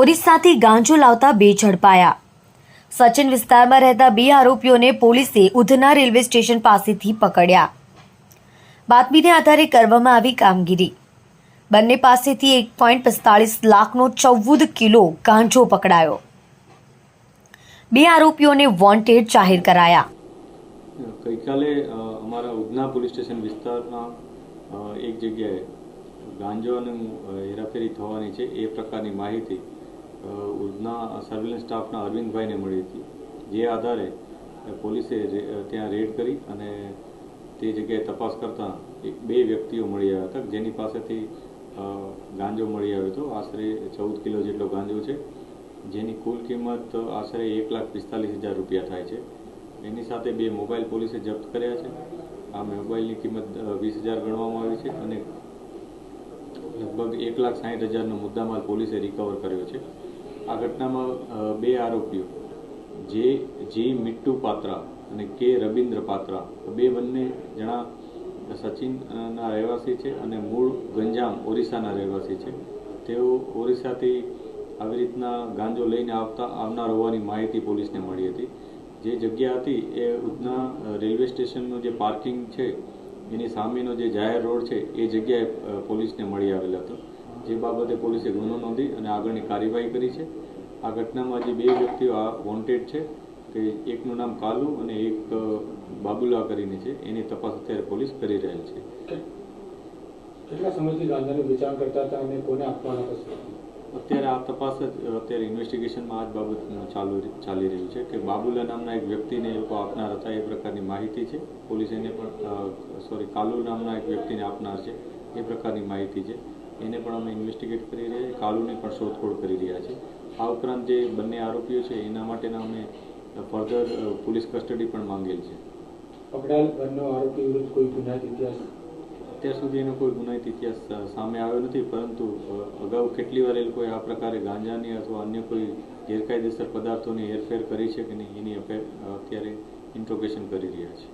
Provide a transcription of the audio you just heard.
ઓરિસ્સાથી ગાંજો લાવતા બે ઝડપાયા. સચિન વિસ્તારમાં રહેતા બે આરોપીઓને પોલીસે ઉધના રેલવે સ્ટેશન પાસેથી પકડ્યા. બાતમીને આધારે કરવામાં આવી કામગીરી. બંને પાસેથી એક પોઈન્ટ પિસ્તાળીસ લાખનો ચૌદ કિલો ગાંજો પકડાયો. બે આરોપીઓને વોન્ટેડ જાહેર કરાયા. ગઈકાલે અમારા ઉધના પોલીસ સ્ટેશન વિસ્તારના એક જગ્યાએ ગાંજો અને હેરાફેરી થવાની છે એ પ્રકારની માહિતી ઉધના સર્વેલન્સ સ્ટાફના અરવિંદભાઈને મળી હતી. જે આધારે પોલીસે ત્યાં રેડ કરી અને તે જગ્યાએ તપાસ કરતાં બે વ્યક્તિઓ મળી આવ્યા હતા. જેની પાસેથી ગાંજો મળી આવ્યો હતો. આશરે ચૌદ કિલો જેટલો ગાંજો છે. જેની કુલ કિંમત આશરે એક લાખ પિસ્તાલીસ હજાર રૂપિયા થાય છે. એની સાથે બે મોબાઈલ પોલીસે જપ્ત કર્યા છે. આ મોબાઈલની કિંમત વીસ હજાર ગણવામાં આવી છે અને લગભગ એક લાખ સાઠ હજારનો મુદ્દામાલ પોલીસે રિકવર કર્યો છે. આ ઘટનામાં બે આરોપીઓ. જે, જી મિટ્ટુ પાત્રા અને કે રબીન્દ્ર પાત્રા. બે બંને જણા સચિનના રહેવાસી છે અને મૂળ ગંજામ ઓરિસ્સાના રહેવાસી છે. તેઓ ઓરિસ્સાથી આવી રીતના ગાંજો લઈને આવતા, આવનાર હોવાની માહિતી પોલીસને મળી હતી. જે જગ્યા હતી એ ઉધના રેલવે સ્ટેશનનું જે પાર્કિંગ છે, એની સામેનો જે જાહેર રોડ છે, એ જગ્યાએ પોલીસને મળી આવેલ હતો. જે બાબતે પોલીસે ગુનો નોંધી અને આગળની કાર્યવાહી કરી છે. આ ઘટનામાં જે બે વ્યક્તિઓ આ વોન્ટેડ છે કે એકનું નામ કાલુ અને એક બાબુલા કરીને છે. એની તપાસ અત્યારે પોલીસ કરી રહેલ છે. કેટલા સમયથી ગાંજાનું વેચાણ કરતા હતા અને કોને આપવાના હતા અત્યારે આ તપાસ જ અત્યારે ઇન્વેસ્ટિગેશનમાં આ જ બાબતનું ચાલુ ચાલી રહ્યું છે કે બાબુલા નામના એક વ્યક્તિને એ લોકો આપનાર હતા એ પ્રકારની માહિતી છે. પોલીસ એને પણ સોરી કાલુ નામના એક વ્યક્તિને આપનાર છે એ પ્રકારની માહિતી છે. એને પણ અમે ઇન્વેસ્ટિગેટ કરી રહ્યા છીએ. કાલુની પણ શોધખોળ કરી રહ્યા છીએ. આ ઉપરાંત જે બંને આરોપીઓ છે એના માટેના અમે ફર્ધર પોલીસ કસ્ટડી પણ માંગેલ છે. પકડાયેલ બંને આરોપી વિરુદ્ધ કોઈ ગુનાહિત ઇતિહાસ? અત્યાર સુધી એનો કોઈ ગુનાહિત ઇતિહાસ સામે આવ્યો નથી પરંતુ અગાઉ કેટલી વાર એ લોકોએ આ પ્રકારે ગાંજાની અથવા અન્ય કોઈ ગેરકાયદેસર પદાર્થોની હેરફેર કરી છે કે નહીં એની અત્યારે ઇન્ટ્રોગેશન કરી રહ્યા છે.